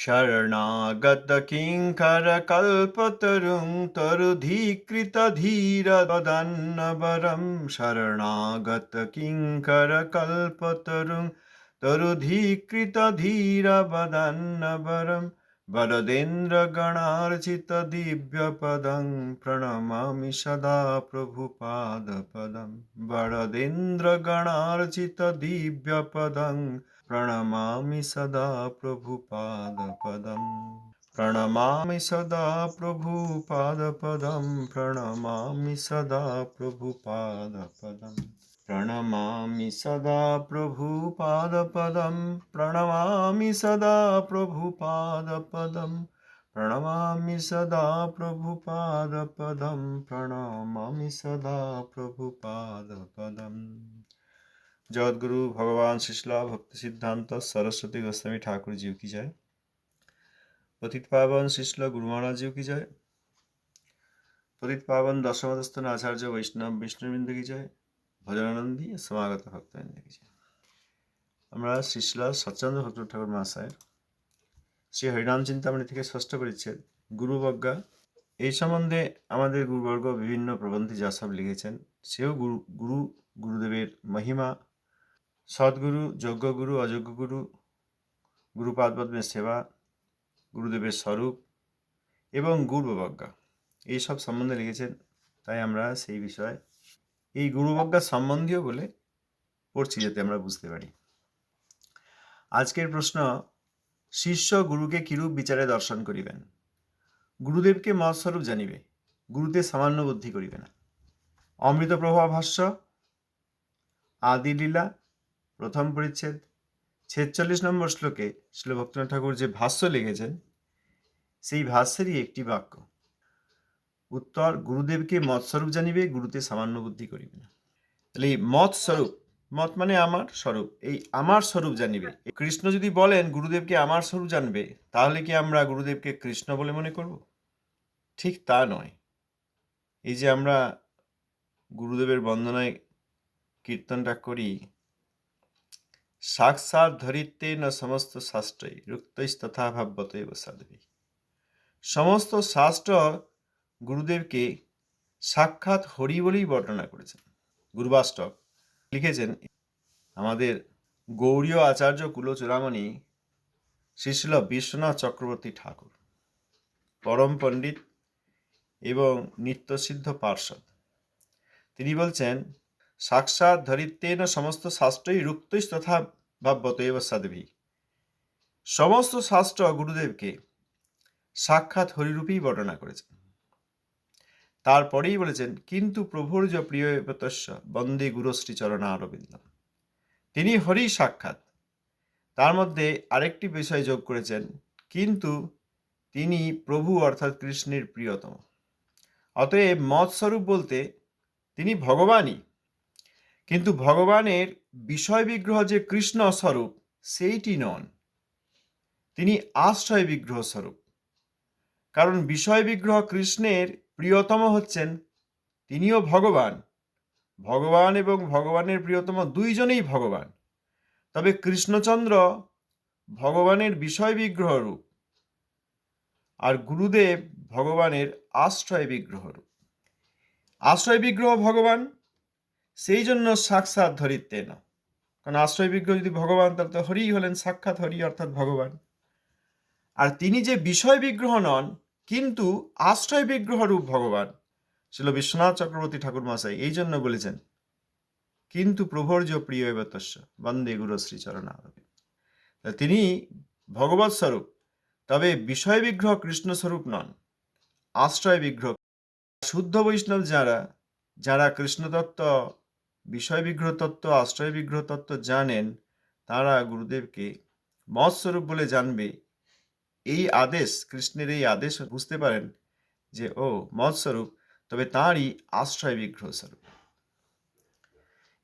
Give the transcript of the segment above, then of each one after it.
शरणागतकिङ्करकल्पतरुं तरुधीकृतधीरवदन्नवरं शरणागतकिङ्करकल्पतरुं तरुधीकृतधीरवदन्नवरं वरदेन्द्रगणार्चितदिव्यपदं प्रणमामि सदा प्रभुपादपदं वरदेन्द्रगणार्चितदिव्यपदं प्रणमामि सदा प्रभुपादपदम्। प्रणमामि सदा प्रभुपादपदं प्रणमामि सदा प्रभुपादपदम्। प्रणमामि सदा प्रभुपादपदं प्रणमामि सदा प्रभुपादपदं प्रणमामि सदा प्रभुपादपदं प्रणमामि सदा प्रभुपादपदम्। জগৎগুরু ভগবান শিশলা ভক্তি সিদ্ধান্ত, সরস্বতী গোস্বামী ঠাকুর জিউ কি জয়। পতিত পাবন শিশল গুরু মহারাজ জিউ কি জয়। পতিত পাবন দশমদস্থন আচার্য বৈষ্ণব বিষ্ণুবৃন্দ কি জয়। ভজনানন্দী সমাগত ভক্তবৃন্দ কি জয়। আমরা শিশলা সচ্চন্দ্র ভক্ত ঠাকুর মহাশয়ের শ্রী হরিনাম চিন্তামণি থেকে শ্রেষ্ঠ করেছেন গুরু গুরুবজ্ঞা। এই সম্বন্ধে আমাদের গুরুবর্গ বিভিন্ন প্রবন্ধে যা সব লিখেছেন, সেও গুরু গুরু, গুরুদেবের মহিমা সদ্গুরু, যজ্ঞগুরু অযোগ্য গুরু গুরুপাদপদ্মের সেবা, গুরুদেবের স্বরূপ এবং গুরুবজ্ঞা। এইসব সম্বন্ধে লিখেছেন, তাই আমরা সেই বিষয়ে এই গুরুবজ্ঞা সম্বন্ধীয় বলে পড়ছি যাতে আমরা বুঝতে পারি। আজকের প্রশ্ন, শিষ্য গুরুকে কিরূপ বিচারে দর্শন করিবেন? গুরুদেবকে মৎস্বরূপ জানিবে, গুরুতে সামান্য বুদ্ধি করিবে না। অমৃত প্রভা ভাষ্য, আদিলীলা প্রথম পরিচ্ছেদ, ছেচল্লিশ নম্বর শ্লোকে শিল ঠাকুর যে ভাষ্য লিখেছেন, সেই ভাষ্যেরই একটি বাক্য, উত্তর গুরুদেবকে মৎস্বরূপ জানিবে, গুরুতে সামান্য বুদ্ধি করিবে না। তাহলে এই মত স্বরূপ মত মানে আমার স্বরূপ, এই আমার স্বরূপ জানিবে। কৃষ্ণ যদি বলেন, গুরুদেবকে আমার স্বরূপ জানবে, তাহলে কি আমরা গুরুদেবকে কৃষ্ণ বলে মনে করব? ঠিক তা নয়। এই যে আমরা গুরুদেবের বন্দনায় কীর্তনটা করি সাক্ষাৎ ধরিতে না সমস্ত শাস্ত্রই রুক্তস্তথা ভাবত সাধবী। সমস্ত শাস্ত্র গুরুদেবকে সাক্ষাৎ হরি বলেই বর্ণনা করেছেন। গুরুবাষ্টক লিখেছেন, আমাদের গৌরীয় আচার্য কুলচূড়ামণি শ্রীশিল বিশ্বনাথ চক্রবর্তী ঠাকুর, পরম পণ্ডিত এবং নিত্যসিদ্ধ পার্ষদ। তিনি বলছেন সাক্ষাৎ ধরিতেন সমস্ত শাস্ত্রই রুক্তই তথা ভাব্যত এব সাধবী। সমস্ত শাস্ত্র গুরুদেবকে সাক্ষাৎ হরিরূপেই বর্ণনা করেছেন। তারপরেই বলেছেন, কিন্তু প্রভুর যে প্রিয় বন্দে গুরুশ্রী চরণা অরবিন্দ তিনি হরি সাক্ষাৎ। তার মধ্যে আরেকটি বিষয় যোগ করেছেন, কিন্তু তিনি প্রভু অর্থাৎ কৃষ্ণের প্রিয়তম। অতএব মৎস্বরূপ বলতে তিনি ভগবানই। কিন্তু ভগবানের বিষয় বিগ্রহ যে কৃষ্ণ স্বরূপ সেইটি নন। তিনি আশ্রয় বিগ্রহ স্বরূপ কারণ বিষয় বিগ্রহ কৃষ্ণের প্রিয়তম হচ্ছেন তিনিও ভগবান। ভগবান এবং ভগবানের প্রিয়তম দুইজনেই ভগবান। তবে কৃষ্ণচন্দ্র ভগবানের বিষয় বিগ্রহ রূপ আর গুরুদেব ভগবানের আশ্রয় বিগ্রহ রূপ আশ্রয় বিগ্রহ ভগবান সেই জন্য সাক্ষাৎ ধরিতে না। কারণ আশ্রয় বিগ্রহ যদি ভগবান, তাহলে তো হরি হলেন, সাক্ষাৎ হরি অর্থাৎ ভগবান। আর তিনি যে বিষয় বিগ্রহ নন, কিন্তু আশ্রয় বিগ্রহ রূপ ভগবান ছিল বিশ্বনাথ চক্রবর্তী ঠাকুর মশাই এই জন্য বলেছেন, কিন্তু প্রভর্য প্রিয় এবতস্য বন্দে গুরু শ্রীচরণা তিনি ভগবৎ স্বরূপ, তবে বিষয় বিগ্রহ কৃষ্ণ স্বরূপ নন, আশ্রয় বিগ্রহ। শুদ্ধ বৈষ্ণব যারা যারা কৃষ্ণতত্ত্ব বিষয় বিগ্রহ তত্ত্ব আশ্রয় বিগ্রহ তত্ত্ব জানেন, তারা গুরুদেবকে মৎস্বরূপ বলে জানবে। এই আদেশ, কৃষ্ণের এই আদেশ বুঝতে পারেন যে, ও মৎস্বরূপ তবে তাঁরই আশ্রয় বিগ্রহ স্বরূপ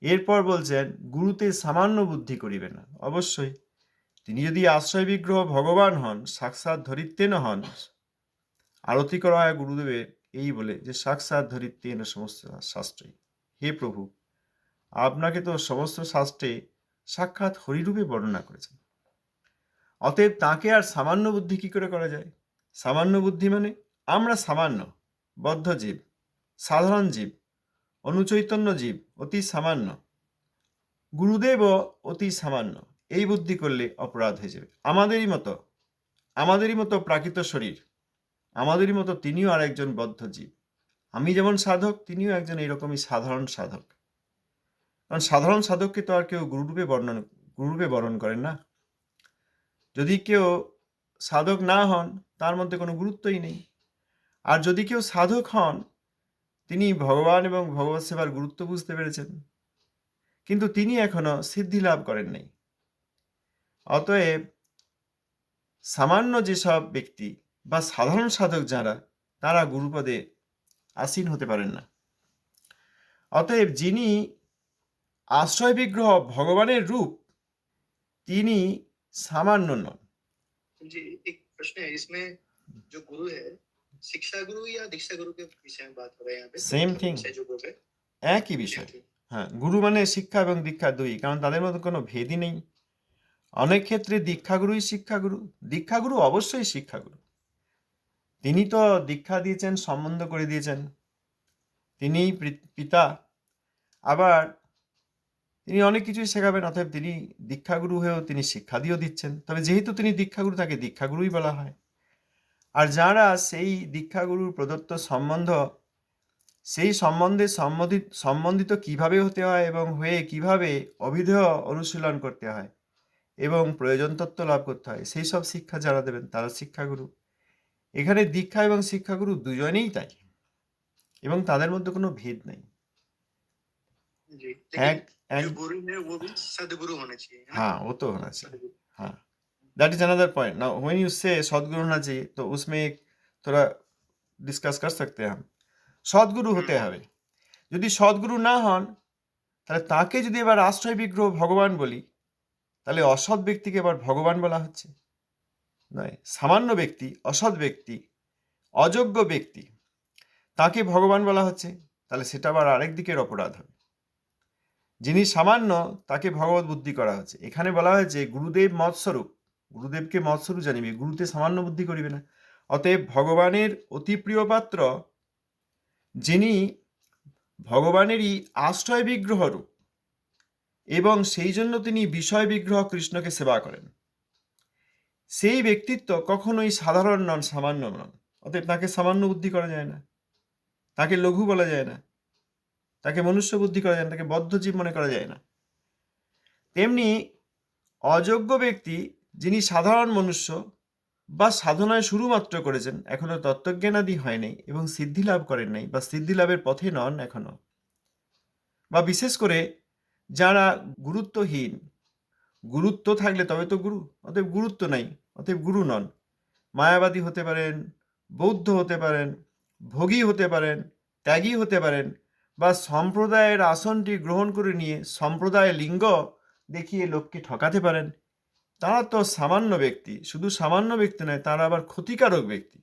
এরপর বলছেন, গুরুতে সামান্য বুদ্ধি করিবে না। অবশ্যই, তিনি যদি আশ্রয় বিগ্রহ ভগবান হন, সাক্ষাৎ ধরিত্বেন হন আরতি করা হয় গুরুদেবের এই বলে যে, সাক্ষাৎ ধরিত্বেন সমস্ত শাস্ত্রই। হে প্রভু আপনাকে তো সমস্ত শাস্ত্রে সাক্ষাৎ হরিরূপে বর্ণনা করেছেন। অতএব তাকে আর সামান্য বুদ্ধি কি করে করা যায়? সামান্য বুদ্ধি মানে আমরা সামান্য, বদ্ধ জীব, সাধারণ জীব, অনুচৈতন্য জীব, অতি সামান্য। গুরুদেবও অতি সামান্য, এই বুদ্ধি করলে অপরাধ হয়ে যাবে। আমাদেরই মতো আমাদেরই মতো প্রাকৃত শরীর, আমাদেরই মতো তিনিও আর একজন বদ্ধ জীব। আমি যেমন সাধক, তিনিও একজন এইরকমই সাধারণ সাধক। কারণ সাধারণ সাধককে তো আর কেউ গুরুরূপে বর্ণন, গুরুরূপে বরণ করেন না। যদি কেউ সাধক না হন, তার মধ্যে কোনো গুরুত্বই নেই। আর যদি কেউ সাধক হন, তিনি ভগবান এবং ভগবত সেবার গুরুত্ব বুঝতে পেরেছেন। কিন্তু তিনি এখনও সিদ্ধি লাভ করেন নাই। অতএব সামান্য যেসব ব্যক্তি বা সাধারণ সাধক যারা, তারা গুরুপদে আসীন হতে পারেন না। অতএব যিনি আশ্রয় বিগ্রহ ভগবানের রূপ তিনি সামান্য নন जी एक प्रश्न है इसमें जो गुरु है शिक्षा गुरु या दीक्षा गुरु के विषय में बात हो रहा है यहाँ पे Same thing. शिक्षा जो गुरु है একই বিষয় হ্যাঁ গুরু মানে শিক্ষা এবং দীক্ষা দুই কারণ তাদের মধ্যে কোনো ভেদই নেই অনেক ক্ষেত্রে দীক্ষাগুরুই শিক্ষাগুরু দীক্ষাগুরু অবশ্যই শিক্ষাগুরু তিনি তো দীক্ষা দিয়েছেন সম্বন্ধ করে দিয়েছেন তিনিই পি- পিতা আবার তিনি অনেক কিছুই শেখাবেন অতএব তিনি দীক্ষাগুরু হয়েও তিনি শিক্ষা দিয়েও দিচ্ছেন। তবে যেহেতু তিনি দীক্ষাগুরু তাকে দীক্ষাগুরুই বলা হয়। আর যারা সেই দীক্ষাগুরুর প্রদত্ত সম্বন্ধ সেই সম্বন্ধে সম্বন্ধিত সম্বন্ধিত কীভাবে হতে হয় এবং হয়ে কীভাবে অভিধেয় অনুশীলন করতে হয় এবং প্রয়োজন তত্ত্ব লাভ করতে হয় সেই সব শিক্ষা যারা দেবেন তারা শিক্ষাগুরু। এখানে দীক্ষা এবং শিক্ষাগুরু দুজনেই তাই এবং তাদের মধ্যে কোনো ভেদ নেই। এক लेकिन এক जो गुरु है वो भी सदगुरु होने चाहिए है ना? हाँ वो तो होना चाहिए सदगुरु हाँ that is another point now when you say Sadhguru होना चाहिए तो उसमें एक थोड़ा डिस्कस कर सकते हैं हम সদ্গুরু হতে হবে যদি সদ্গুরু না হন তাহলে তাকে যদি এবার আশ্রয় বিগ্রহ ভগবান বলি তাহলে অসৎ ব্যক্তিকে এবার ভগবান বলা হচ্ছে নয় সামান্য ব্যক্তি অসৎ ব্যক্তি অযোগ্য ব্যক্তি তাকে ভগবান বলা হচ্ছে তাহলে সেটা আবার আরেক দিকের অপরাধ হবে যিনি সামান্য, তাকে ভগবত বুদ্ধি করা হচ্ছে। এখানে বলা হয়েছে, গুরুদেব মৎস্বরূপ। গুরুদেবকে মৎস্বরূপ জানিবে। গুরুতে সামান্য বুদ্ধি করিবে না। অতএব ভগবানের অতি প্রিয় পাত্র, যিনি ভগবানেরই আশ্রয় বিগ্রহ রূপ এবং সেই জন্য তিনি বিষয় বিগ্রহ কৃষ্ণকে সেবা করেন। সেই ব্যক্তিত্ব কখনোই সাধারণ নন, সামান্য নন। অতএব তাকে সামান্য বুদ্ধি করা যায় না। তাকে লঘু বলা যায় না। তাকে মনুষ্য বুদ্ধি করা যায় না, তাকে বদ্ধজীব মনে করা যায় না। তেমনি অযোগ্য ব্যক্তি যিনি সাধারণ মনুষ্য বা সাধনায় শুরুমাত্র করেছেন, এখনও তত্ত্বজ্ঞানাদি হয় নাই এবং সিদ্ধি লাভ করেন নাই বা সিদ্ধি লাভের পথে নন এখনও। বা বিশেষ করে যারা গুরুত্বহীন, গুরুত্ব থাকলে তবে তো গুরু, অতএব গুরুত্ব নাই, অতএব গুরু নন। মায়াবাদী হতে পারেন, বৌদ্ধ হতে পারেন, ভোগী হতে পারেন, ত্যাগী হতে পারেন বা সম্প্রদায়ের আসনটি গ্রহণ করে নিয়ে সম্প্রদায় লিঙ্গ দেখিয়ে লোককে ঠকাতে পারেন। তারা তো সামান্য ব্যক্তি, শুধু সামান্য ব্যক্তি নয়, তারা আবার ক্ষতিকারক ব্যক্তি।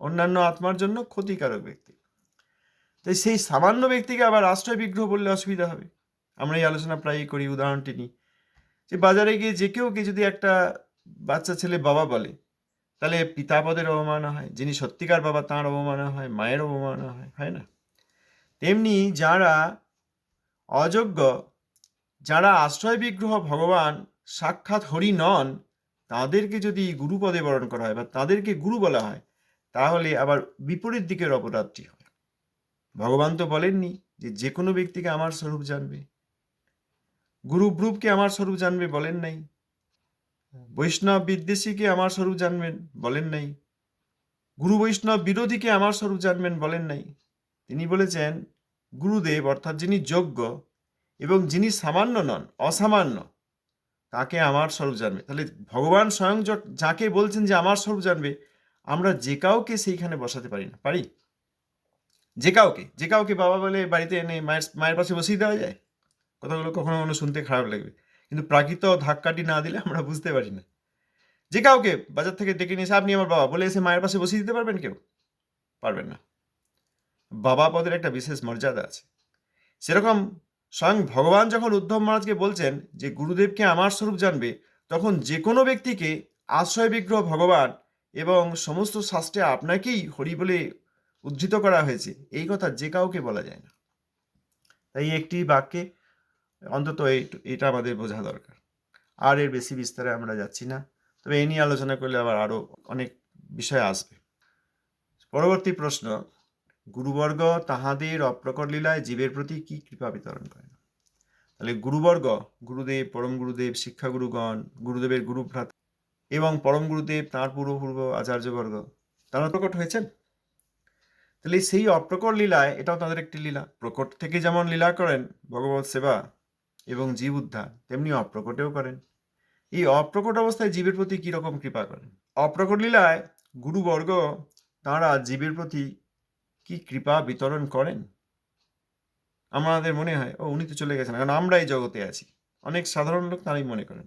অন্যান্য আত্মার জন্য ক্ষতিকারক ব্যক্তি। তাই সেই সামান্য ব্যক্তিকে আবার আশ্রয় বিগ্রহ বললে অসুবিধা হবে। আমরা এই আলোচনা প্রায়ই করি উদাহরণটি নিই যে বাজারে গিয়ে যে কেউ কেউকে যদি একটা বাচ্চা ছেলে বাবা বলে, তাহলে পিতাপদের অবমাননা হয়, যিনি সত্যিকার বাবা তাঁর অবমাননা হয়, মায়ের অবমাননা হয় হয় না? তেমনি যারা অযোগ্য, যারা আশ্রয় বিগ্রহ ভগবান সাক্ষাৎ হরি নন, তাদেরকে যদি গুরুপদে বরণ করা হয় বা তাদেরকে গুরু বলা হয়, তাহলে আবার বিপরীত দিকের অপরাধটি হয়। ভগবান তো বলেননি যে যে কোনো ব্যক্তিকে আমার স্বরূপ জানবে। গুরু ব্রুপকে আমার স্বরূপ জানবে বলেন নাই। বৈষ্ণব বিদ্বেষীকে আমার স্বরূপ জানবেন বলেন নাই। গুরু বৈষ্ণব বিরোধীকে আমার স্বরূপ জানবেন বলেন নাই। তিনি বলেছেন, গুরুদেব অর্থাৎ যিনি যোগ্য এবং যিনি সামান্য নন, অসামান্য, তাকে আমার স্বরূপ জানবে। তাহলে ভগবান স্বয়ং যাকে বলছেন যে আমার স্বরূপ জানবে, আমরা যে কাউকে সেইখানে বসাতে পারি না। পারি? যে কাউকে? যে কাউকে বাবা বলে বাড়িতে এনে মায়ের মায়ের পাশে বসিয়ে দেওয়া যায়? কথাগুলো কখনো কখনো শুনতে খারাপ লাগবে। কিন্তু প্রাকৃত ধাক্কাটি না দিলে আমরা বুঝতে পারি না। যে কাউকে বাজার থেকে ডেকে নিয়ে এসে, আপনি আমার বাবা বলে এসে মায়ের পাশে বসিয়ে দিতে পারবেন কেউ? পারবেন না। বাবা পদের একটা বিশেষ মর্যাদা আছে। সেরকম স্বয়ং ভগবান যখন উদ্ধব মহারাজকে বলছেন যে গুরুদেবকে আমার স্বরূপ জানবে, তখন যে কোনো ব্যক্তিকে আশ্রয় বিগ্রহ ভগবান এবং সমস্ত শাস্ত্রে আপনাকেই হরি বলে উদ্ধৃত করা হয়েছে। এই কথা যে কাউকে বলা যায় না। তাই একটি বাক্যে অন্তত এটা আমাদের বোঝা দরকার। আর এর বেশি বিস্তারে আমরা যাচ্ছি না। তবে এই নিয়ে আলোচনা করলে আবার আরও অনেক বিষয় আসবে। পরবর্তী প্রশ্ন গুরুবর্গ তাহাদের অপ্রকট লীলায় জীবের প্রতি কি কৃপা বিতরণ করেন? তাহলে গুরুবর্গ, গুরুদেব, পরম গুরুদেব, শিক্ষাগুরুগণ, গুরুদেবের গুরুভ্রাত এবং পরম গুরুদেব, তাঁর পূর্বপূর্ব আচার্যবর্গ, তারা প্রকট হয়েছেন? তাহলে সেই অপ্রকট লীলায় এটাও তাদের একটি লীলা। প্রকট থেকে যেমন লীলা করেন ভগবত সেবা এবং জীব উদ্ধার, তেমনি অপ্রকটেও করেন। এই অপ্রকট অবস্থায় জীবের প্রতি কী রকম কৃপা করেন? অপ্রকট লীলায় গুরুবর্গ তাঁরা জীবের প্রতি কি কৃপা বিতরণ করেন? আমাদের মনে হয়, ও উনি তো চলে গেছেন। কারণ আমরা এই জগতে আছি। অনেক সাধারণ লোক তারাই মনে করেন।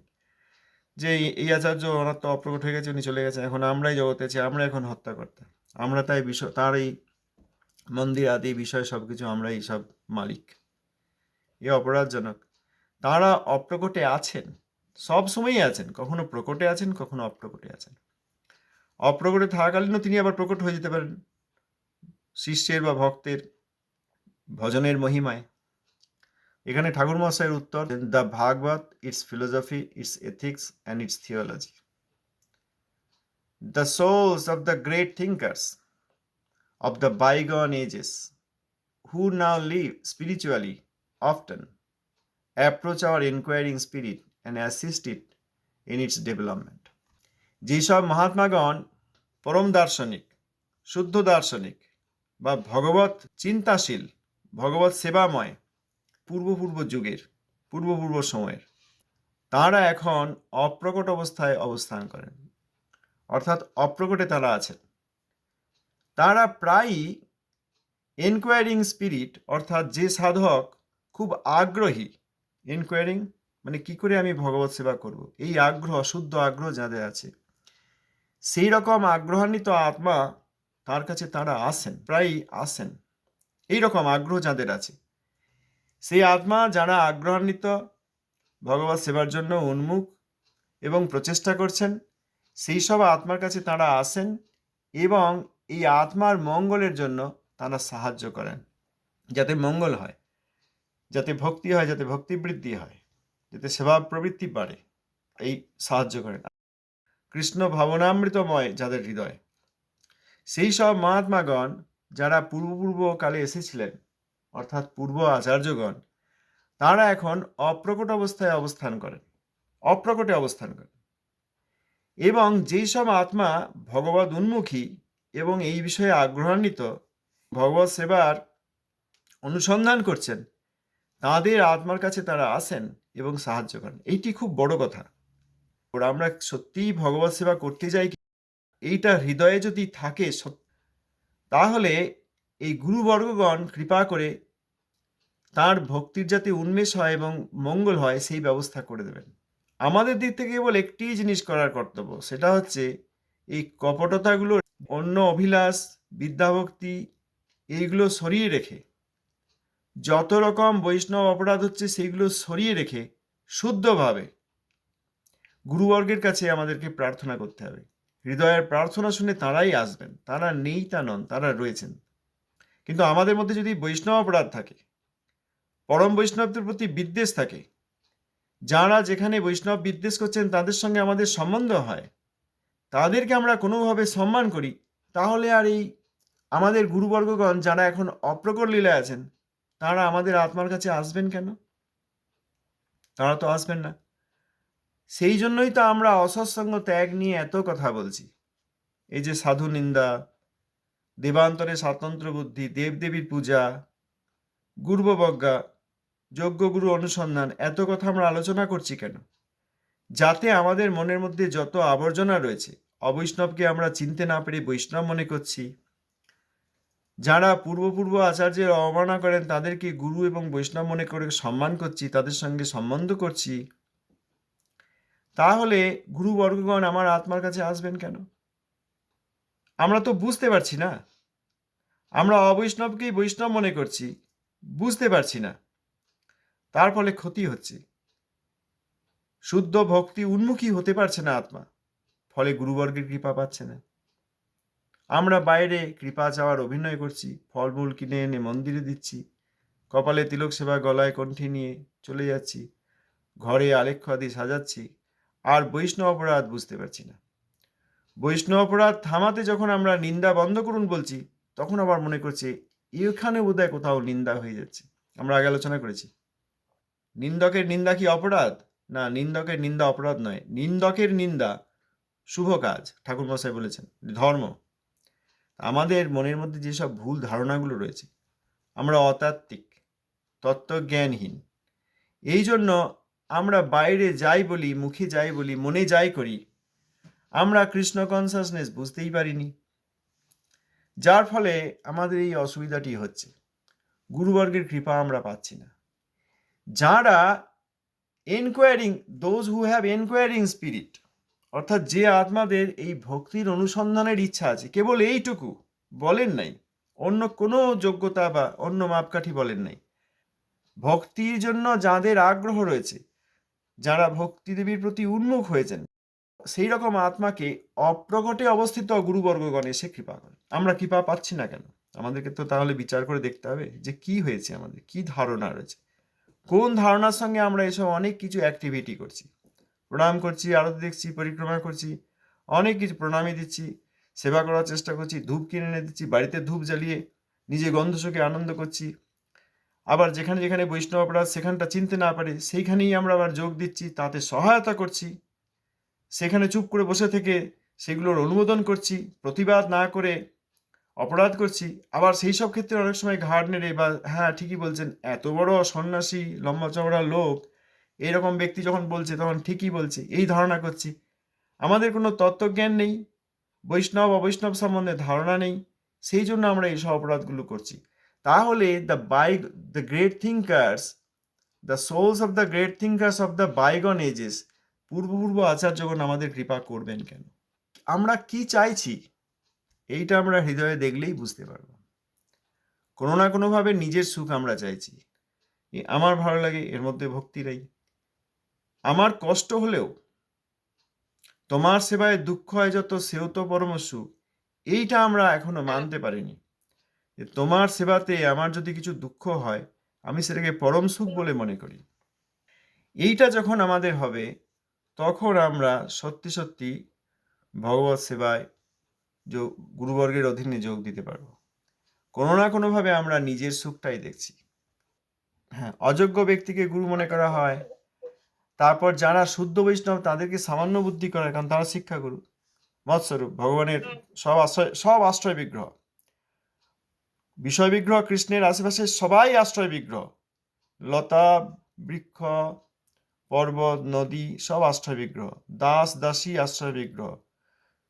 যে এই- আচার্য ওনার তো অপ্রকট হয়ে গেছে, উনি চলে গেছেন। এখন আমরাই জগতে আছি, আমরা এখন হত্যা করতে আমরা তাই বিষয় তার এই মন্দির আদি বিষয় সব কিছু আমরাই সব মালিক। এ অপরাধজনক। তারা অপ্রকটে আছেন। সব সময়ই আছেন। কখনো প্রকটে আছেন, কখনো অপ্রকটে আছেন। অপ্রকটে থাকাকালীনও তিনি আবার প্রকট হয়ে যেতে পারেন। শিষ্যের বা ভক্তের ভজনের মহিমায়। এখানে ঠাকুর মহাশয়ের উত্তর the Bhagavata its philosophy its ethics and its theology the souls of the great thinkers of the bygone ages who now live spiritually often approach our inquiring spirit and assist it in its development যেসব মহাত্মাগণ পরম দার্শনিক, শুদ্ধ দার্শনিক বা ভগবত চিন্তাশীল ভগবত সেবাময়, পূর্বপূর্ব যুগের, পূর্বপূর্ব সময়ের। তাঁরা এখন অপ্রকট অবস্থায় অবস্থান করেন। অর্থাৎ অপ্রকটে তারা আছেন। তারা প্রায়ই এনকোয়ারিং স্পিরিট অর্থাৎ যে সাধক খুব আগ্রহী। এনকোয়ারিং মানে কি করে আমি ভগবত সেবা করব? এই আগ্রহ শুদ্ধ আগ্রহ যাদের আছে। সেই রকম আগ্রহান্বিত আত্মা তার কাছে তারা আসেন, প্রায়ই আসেন। এই রকম আগ্রহ যাদের আছে। সেই আত্মা যারা আগ্রহান্বিত, ভগবত সেবার জন্য উন্মুখ এবং প্রচেষ্টা করছেন, সেই সব আত্মার কাছে তারা আসেন এবং এই আত্মার মঙ্গলের জন্য তারা সাহায্য করেন। যাতে মঙ্গল হয়, যাতে ভক্তি হয়, যাতে ভক্তি বৃদ্ধি হয়, যাতে সেবা প্রবৃত্তি বাড়ে, এই সাহায্য করেন। কৃষ্ণ ভাবনামৃতময় যাদের হৃদয়। সেই সব মহাত্মাগণ যারা পূর্বপূর্ব কালে এসেছিলেন, অর্থাৎ পূর্ব আচার্যগণ, তারা এখন অপ্রকট অবস্থায় অবস্থান করেন, অপ্রকটে অবস্থান করেন এবং যেই সব আত্মা ভগবত উন্মুখী এবং এই বিষয়ে আগ্রহান্বিত ভগবত সেবার অনুসন্ধান করছেন, তাদের আত্মার কাছে তারা আসেন এবং সাহায্য করেন এইটি খুব বড় কথা আমরা সত্যিই ভগবত সেবা করতে যাই? এইটা হৃদয়ে যদি থাকে তাহলে এই গুরুবর্গগণ কৃপা করে তার ভক্তির যাতে উন্মেষ হয় এবং মঙ্গল হয়, সেই ব্যবস্থা করে দেবেন। আমাদের দিক থেকে কেবল একটি জিনিস করার কর্তব্য, সেটা হচ্ছে এই কপটতাগুলো অন্য অভিলাষ, বিদ্যাভক্তি, এইগুলো সরিয়ে রেখে, যত রকম বৈষ্ণব অপরাধ হচ্ছে সেইগুলো সরিয়ে রেখে, শুদ্ধভাবে গুরুবর্গের কাছে আমাদেরকে প্রার্থনা করতে হবে। হৃদয়ের প্রার্থনা শুনে তারাই আসবেন। তারা নেই তা নন, তারা রয়েছেন। কিন্তু আমাদের মধ্যে যদি বৈষ্ণব অপরাধ থাকে, পরম বৈষ্ণবদের প্রতি বিদ্বেষ থাকে, যারা যেখানে বৈষ্ণব বিদ্বেষ করছেন, তাদের সঙ্গে আমাদের সম্বন্ধ হয়, তাদেরকে আমরা কোনোভাবে সম্মান করি, তাহলে আর এই আমাদের গুরুবর্গগণ যারা এখন অপ্রকর লীলায় আছেন, তারা আমাদের আত্মার কাছে আসবেন কেন? তারা তো আসবেন না। সেই জন্যই তো আমরা অসৎসঙ্গ ত্যাগ নিয়ে এত কথা বলছি। এই যে সাধু নিন্দা, দেবান্তরে স্বাতন্ত্র বুদ্ধি, দেবদেবীর পূজা গুরুবজ্ঞা যজ্ঞগুরু অনুসন্ধান, এত কথা আমরা আলোচনা করছি কেন? যাতে আমাদের মনের মধ্যে যত আবর্জনা রয়েছে, অবৈষ্ণবকে আমরা চিনতে না পেরে বৈষ্ণব মনে করছি। যারা পূর্বপূর্ব আচার্যের অবমাননা করেন, তাদেরকে গুরু এবং বৈষ্ণব মনে করে সম্মান করছি, তাদের সঙ্গে সম্বন্ধ করছি। তাহলে গুরুবর্গগণ আমার আত্মার কাছে আসবেন কেন? আমরা তো বুঝতে পারছি না। আমরা অবৈষ্ণবকেই বৈষ্ণব মনে করছি, বুঝতে পারছি না। তার ফলে ক্ষতি হচ্ছে। শুদ্ধ ভক্তি উন্মুখী হতে পারছে না আত্মা, ফলে গুরুবর্গের কৃপা পাচ্ছে না। আমরা বাইরে কৃপা চাওয়ার অভিনয় করছি, ফলমূল কিনে এনে মন্দিরে দিচ্ছি, কপালে তিলক সেবা, গলায় কণ্ঠে নিয়ে চলে যাচ্ছি, ঘরে আলেখ্য আদি সাজাচ্ছি আর বৈষ্ণব অপরাধ বুঝতে পারছি না। বৈষ্ণব অপরাধ থামাতে যখন আমরা নিন্দা বন্ধ করুন বলছি, তখন আবার মনে করছি, এখানে বোধহয় কোথাও নিন্দা হয়ে যাচ্ছে। আমরা আগে আলোচনা করেছি। নিন্দকের নিন্দা কি অপরাধ? না, নিন্দকের নিন্দা অপরাধ নয়। নিন্দকের নিন্দা শুভ কাজ ঠাকুর মশাই বলেছেন, ধর্ম। আমাদের মনের মধ্যে যেসব ভুল ধারণাগুলো রয়েছে, আমরা অতাত্ত্বিক, তত্ত্বজ্ঞানহীন এই জন্য আমরা বাইরে যাই বলি, মুখে যাই বলি, মনে যাই করি। আমরা কৃষ্ণ কনসাসনেস বুঝতেই পারিনি। যার ফলে আমাদের এই অসুবিধাটি হচ্ছে। গুরুবর্গের কৃপা আমরা পাচ্ছি না। যারা enquiring those who have enquiring spirit অর্থাৎ যে আত্মাদের এই ভক্তির অনুসন্ধানের ইচ্ছা আছে, কেবল এইটুকু বলেন নাই। অন্য কোনো যোগ্যতা বা অন্য মাপকাঠি বলেন নাই। ভক্তির জন্য যাদের আগ্রহ রয়েছে যারা ভক্তিদেবীর প্রতি উন্মুখ হয়েছেন সেই রকম আত্মাকে অপ্রকটে অবস্থিত গুরুবর্গগণ এসে কৃপা করে আমরা কৃপা পাচ্ছি না কেন? আমাদেরকে তো তাহলে বিচার করে দেখতে হবে যে কি হয়েছে আমাদের, কি ধারণা রয়েছে। কোন ধারণার সঙ্গে আমরা এসব অনেক কিছু অ্যাক্টিভিটি করছি? প্রণাম করছি, আরতি দেখছি, পরিক্রমা করছি, অনেক কিছু প্রণামী দিচ্ছি, সেবা করার চেষ্টা করছি, ধূপ কিনে এনে দিচ্ছি, বাড়িতে ধূপ জ্বালিয়ে নিজে গন্ধ সুখে আনন্দ করছি আবার যেখানে যেখানে বৈষ্ণব অপরাধ সেখানটা চিনতে না পারে, সেইখানেই আমরা আবার যোগ দিচ্ছি, তাতে সহায়তা করছি। সেখানে চুপ করে বসে থেকে সেগুলোর অনুমোদন করছি, প্রতিবাদ না করে অপরাধ করছি। আবার সেই সব ক্ষেত্রে অনেক সময় ঘাড় নেড়ে বা হ্যাঁ ঠিকই বলছেন, এত বড় সন্ন্যাসী, লম্বা চওড়া লোক এইরকম ব্যক্তি যখন বলছে, তখন ঠিকই বলছে, এই ধারণা করছি। আমাদের কোনো তত্ত্বজ্ঞান নেই, বৈষ্ণব, অবৈষ্ণব সম্বন্ধে ধারণা নেই, সেই জন্য আমরা এইসব অপরাধগুলো করছি। তাহলে the by the great thinkers the souls of the great thinkers of the bygone ages পূর্বপূর্ব আচার্যগণ আমাদের কৃপা করবেন কেন? আমরা কি চাইছি? এইটা আমরা হৃদয়ে দেখলেই বুঝতে পারব। কোনো না কোনোভাবে নিজের সুখ আমরা চাইছি। আমার ভালো লাগে, এর মধ্যে ভক্তি আমার কষ্ট হলেও তোমার সেবায় দুঃখ হয় যত সেও তো পরম সুখ। এইটা আমরা এখনও মানতে পারিনি। যে তোমার সেবাতে আমার যদি কিছু দুঃখ হয়, আমি সেটাকে পরম সুখ বলে মনে করি। এইটা যখন আমাদের হবে, তখন আমরা সত্যি সত্যি ভগবত সেবায় যোগ গুরুবর্গের অধীনে যোগ দিতে পারব। কোনো না কোনোভাবে আমরা নিজের সুখটাই দেখছি। হ্যাঁ অযোগ্য ব্যক্তিকে গুরু মনে করা হয়, তারপর যারা শুদ্ধ বৈষ্ণব তাদেরকে সামান্য বুদ্ধি করা কারণ তারা শিক্ষা গুরু মৎস্বরূপ ভগবানের সব আশ্রয় সব আশ্রয় বিগ্রহ। বিষয় বিগ্রহ, কৃষ্ণের আশেপাশে সবাই আশ্রয় বিগ্রহ। লতা, বৃক্ষ, পর্বত, নদী সব আশ্রয় বিগ্রহ। দাস, দাসী আশ্রয় বিগ্রহ।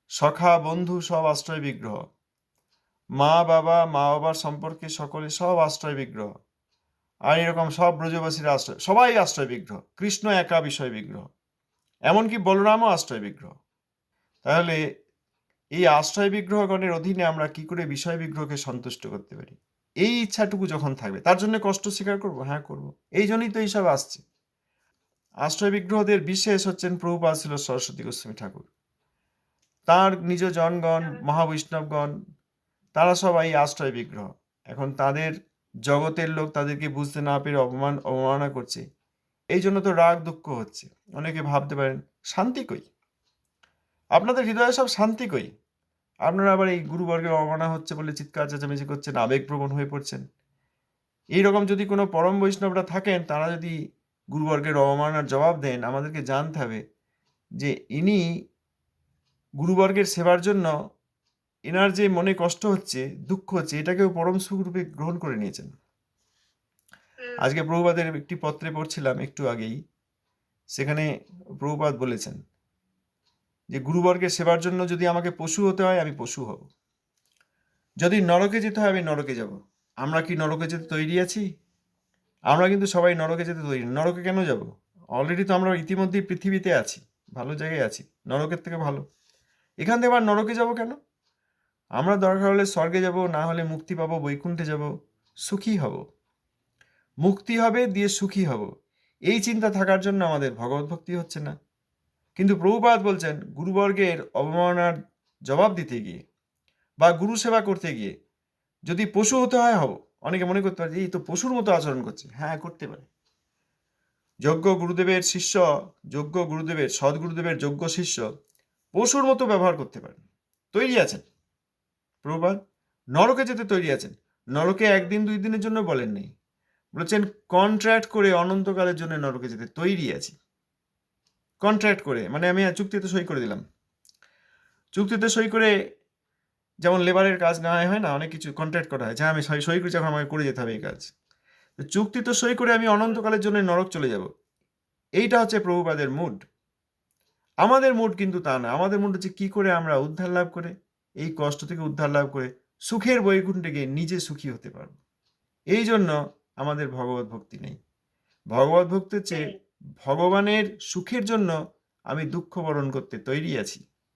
সখা, বন্ধু সব আশ্রয় বিগ্রহ। মা, বাবা, মা, বাবার সম্পর্কে সকলে সব আশ্রয় বিগ্রহ। আর এরকম সব ব্রজবাসীর আশ্রয়, সবাই আশ্রয় বিগ্রহ। কৃষ্ণ একা বিষয় বিগ্রহ। এমনকি বলরামও আশ্রয় বিগ্রহ। তাহলে এই আশ্রয় বিগ্রহগণের অধীনে আমরা কি করে বিষয় বিগ্রহকে সন্তুষ্ট করতে পারি? এই ইচ্ছাটুকু যখন থাকবে, তার জন্য কষ্ট স্বীকার করব? হ্যাঁ করব। এই জন্যই তো এইসব আসছে। আশ্রয় বিগ্রহদের বিশেষ হচ্ছেন প্রভুপাদ ছিল সরস্বতী গোস্বামী ঠাকুর। তার নিজ জনগণ, মহাবৈষ্ণবগণ, তারা সবাই আশ্রয় বিগ্রহ। এখন তাদের জগতের লোক তাদেরকে বুঝতে না পেরে অপমান, অবমাননা করছে। এই জন্য তো রাগ, দুঃখ হচ্ছে। অনেকে ভাবতে পারেন, শান্তি কই? আপনাদের হৃদয়ে সব শান্তি কই? আপনারা আবার এই গুরুবর্গের অবমাননা হচ্ছে বলে চিৎকার চেঁচামেচি করছেন আবেগপ্রবণ হয়ে পড়ছেন। এইরকম যদি কোনো পরম বৈষ্ণবরা থাকেন তারা যদি গুরুবর্গের অবমাননার জবাব দেন আমাদেরকে জানতে হবে যে ইনি গুরুবর্গের সেবার জন্য এনার যে মনে কষ্ট হচ্ছে দুঃখ হচ্ছে এটাকেও পরম সুখরূপে গ্রহণ করে নিয়েছেন। আজকে প্রভুপাদের একটি পত্রে পড়ছিলাম একটু আগেই সেখানে প্রভুপাদ বলেছেন যে গুরুবর্গের সেবার জন্য যদি আমাকে পশু হতে হয়, আমি পশু হব। যদি নরকে যেতে হয়, আমি নরকে যাব। আমরা কি নরকে যেতে তৈরি আছি? আমরা কিন্তু সবাই নরকে যেতে তৈরি নরকে কেন যাব? অলরেডি তো আমরা ইতিমধ্যেই পৃথিবীতে আছি, ভালো জায়গায় আছি। নরকের থেকে ভালো। এখান থেকে আবার নরকে যাব কেন? আমরা দরকার হলে স্বর্গে যাব, না হলে মুক্তি পাবো, বৈকুণ্ঠে যাব, সুখী হব। মুক্তি হবে, দিয়ে সুখী হব। এই চিন্তা থাকার জন্য আমাদের ভগবত ভক্তি হচ্ছে না। কিন্তু প্রভুপাত বলছেন, গুরুবর্গের অবমাননার জবাব দিতে গিয়ে বা গুরু সেবা করতে গিয়ে যদি পশু হতে হয়, হব। অনেকে মনে করতে পারে, এই তো পশুর মতো আচরণ করছে। হ্যাঁ করতে পারে। যোগ্য গুরুদেবের শিষ্য যোগ্য গুরুদেবের, সদ্গুরুদেবের যোগ্য শিষ্য পশুর মতো ব্যবহার করতে পারেন। তৈরি আছেন। প্রভুপাত নরকে যেতে তৈরি আছেন। নরকে একদিন, দুই দিনের জন্য বলেন নেই বলেছেন কন্ট্রাক্ট করে অনন্তকালের জন্য নরকে যেতে তৈরি আছি। কন্ট্রাক্ট করে মানে আমি চুক্তিতে সই করে দিলাম। চুক্তিতে সই করে যেমন লেবারের কাজ না হয় না, অনেক কিছু কন্ট্রাক্ট করা হয়। যা আমি সই করেছি এখন আমাকে করে যেতে হবে এই কাজ। চুক্তি তো সই করে আমি অনন্তকালের জন্য নরক চলে যাব। এইটা হচ্ছে প্রভুপাদের মুড আমাদের মুড কিন্তু তা না। আমাদের মুড হচ্ছে কি করে আমরা উদ্ধার লাভ করে, এই কষ্ট থেকে উদ্ধার লাভ করে সুখের বৈকুণ্ঠে গিয়ে নিজে সুখী হতে পারব। এই জন্য আমাদের ভগবত ভক্তি নেই। ভগবত ভক্তি হচ্ছে ভগবানের সুখের জন্য আমি দুঃখ বরণ করতে তৈরি আছি।